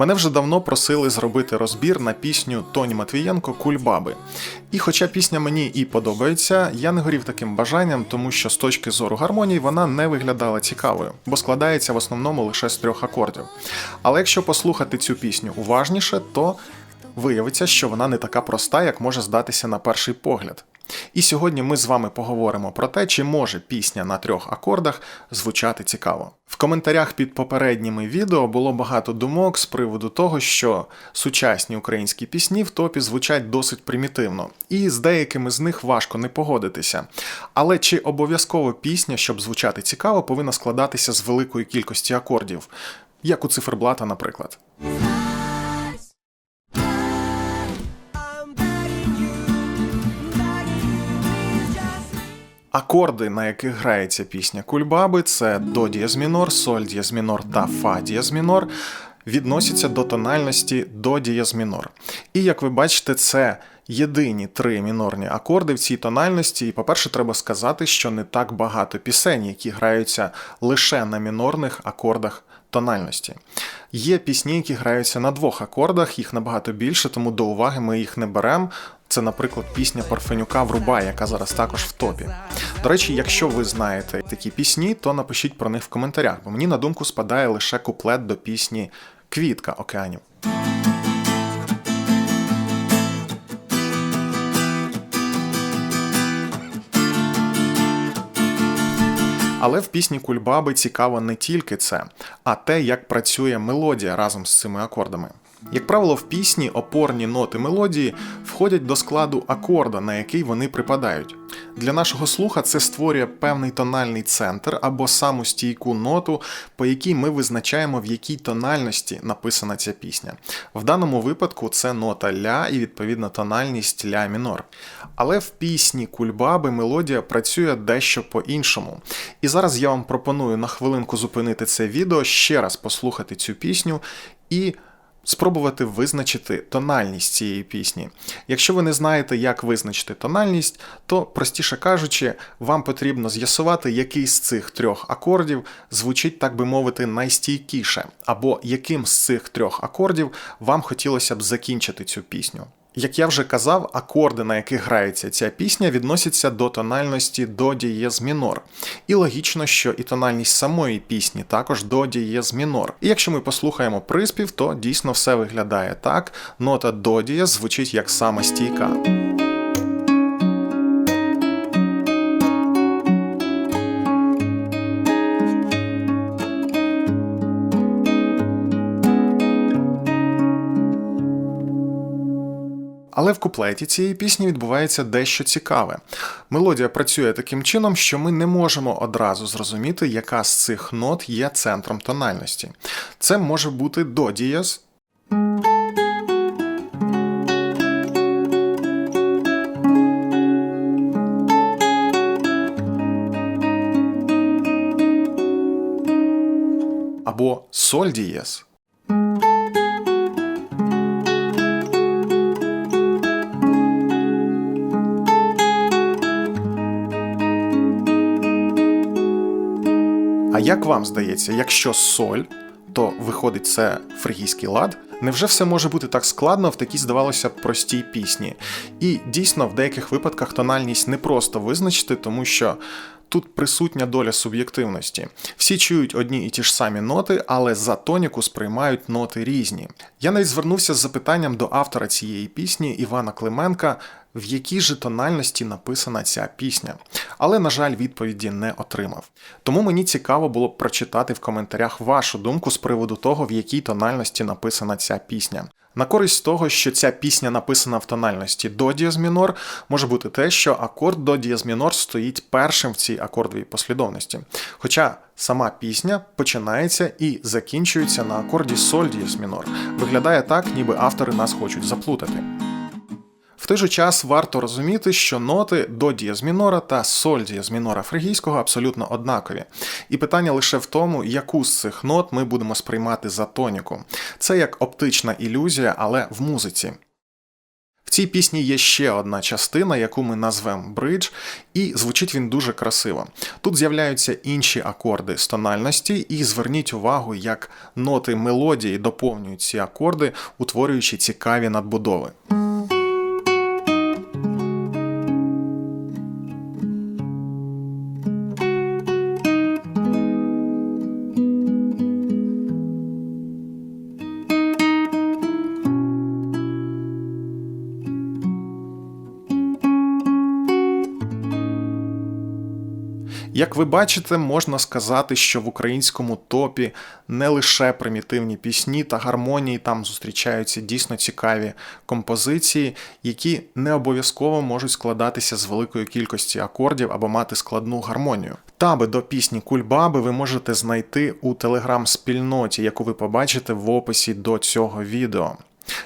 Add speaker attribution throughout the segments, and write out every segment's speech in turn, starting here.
Speaker 1: Мене вже давно просили зробити розбір на пісню Тоні Матвієнко Кульбаби. І хоча пісня мені і подобається, я не горів таким бажанням, тому що з точки зору гармонії вона не виглядала цікавою, бо складається в основному лише з трьох акордів. Але якщо послухати цю пісню уважніше, то виявиться, що вона не така проста, як може здатися на перший погляд. І сьогодні ми з вами поговоримо про те, чи може пісня на трьох акордах звучати цікаво. В коментарях під попередніми відео було багато думок з приводу того, що сучасні українські пісні в топі звучать досить примітивно, і з деякими з них важко не погодитися. Але чи обов'язково пісня, щоб звучати цікаво, повинна складатися з великої кількості акордів, як у циферблата, наприклад. Акорди, на яких грається пісня Кульбаби, це до дієз мінор, соль дієз мінор та фа дієз мінор, відносяться до тональності до дієз мінор. І як ви бачите, це єдині три мінорні акорди в цій тональності. І, по-перше, треба сказати, що не так багато пісень, які граються лише на мінорних акордах тональності. Є пісні, які граються на двох акордах, їх набагато більше, тому до уваги ми їх не беремо. Це, наприклад, пісня Парфенюка Врубай, яка зараз також в топі. До речі, якщо ви знаєте такі пісні, то напишіть про них в коментарях, бо мені на думку спадає лише куплет до пісні Квітка океанів. Але в пісні Кульбаби цікаво не тільки це, а те, як працює мелодія разом з цими акордами. Як правило, в пісні опорні ноти мелодії входять до складу акорда, на який вони припадають. Для нашого слуха це створює певний тональний центр або саму стійку ноту, по якій ми визначаємо, в якій тональності написана ця пісня. В даному випадку це нота ля і відповідно тональність ля мінор. Але в пісні Кульбаби мелодія працює дещо по-іншому. І зараз я вам пропоную на хвилинку зупинити це відео, ще раз послухати цю пісню і спробувати визначити тональність цієї пісні. Якщо ви не знаєте, як визначити тональність, то, простіше кажучи, вам потрібно з'ясувати, який з цих трьох акордів звучить, так би мовити, найстійкіше, або яким з цих трьох акордів вам хотілося б закінчити цю пісню. Як я вже казав, акорди, на яких грається ця пісня, відносяться до тональності до дієз мінор. І логічно, що і тональність самої пісні також до дієз мінор. І якщо ми послухаємо приспів, то дійсно все виглядає так. Нота до дієз звучить як сама Але в куплеті цієї пісні відбувається дещо цікаве. Мелодія працює таким чином, що ми не можемо одразу зрозуміти, яка з цих нот є центром тональності. Це може бути до дієз, або соль дієз. Як вам здається, якщо соль, то виходить це фригійський лад? Невже все може бути так складно в такій, здавалося простій пісні? І дійсно в деяких випадках тональність не просто визначити, тому що тут присутня доля суб'єктивності. Всі чують одні і ті ж самі ноти, але за тоніку сприймають ноти різні. Я навіть звернувся з запитанням до автора цієї пісні Івана Клименка, в якій же тональності написана ця пісня. Але, на жаль, відповіді не отримав. Тому мені цікаво було б прочитати в коментарях вашу думку з приводу того, в якій тональності написана ця пісня. На користь того, що ця пісня написана в тональності до дієз мінор, може бути те, що акорд до дієз мінор стоїть першим в цій акордовій послідовності. Хоча сама пісня починається і закінчується на акорді соль дієз мінор. Виглядає так, ніби автори нас хочуть заплутати. Той же час варто розуміти, що ноти до дієз мінора та соль дієз мінора фригійського абсолютно однакові. І питання лише в тому, яку з цих нот ми будемо сприймати за тоніку. Це як оптична ілюзія, але в музиці. В цій пісні є ще одна частина, яку ми назвемо бридж, і звучить він дуже красиво. Тут з'являються інші акорди з тональності, і зверніть увагу, як ноти мелодії доповнюють ці акорди, утворюючи цікаві надбудови. Як ви бачите, можна сказати, що в українському топі не лише примітивні пісні та гармонії, там зустрічаються дійсно цікаві композиції, які не обов'язково можуть складатися з великої кількості акордів або мати складну гармонію. Таби до пісні Кульбаби ви можете знайти у телеграм-спільноті, яку ви побачите в описі до цього відео.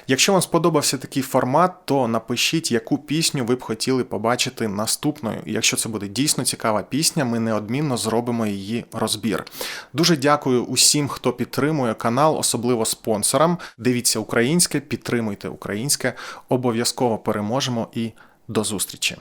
Speaker 1: Якщо вам сподобався такий формат, то напишіть, яку пісню ви б хотіли побачити наступною. І якщо це буде дійсно цікава пісня, ми неодмінно зробимо її розбір. Дуже дякую усім, хто підтримує канал, особливо спонсорам. Дивіться українське, підтримуйте українське, обов'язково переможемо і до зустрічі!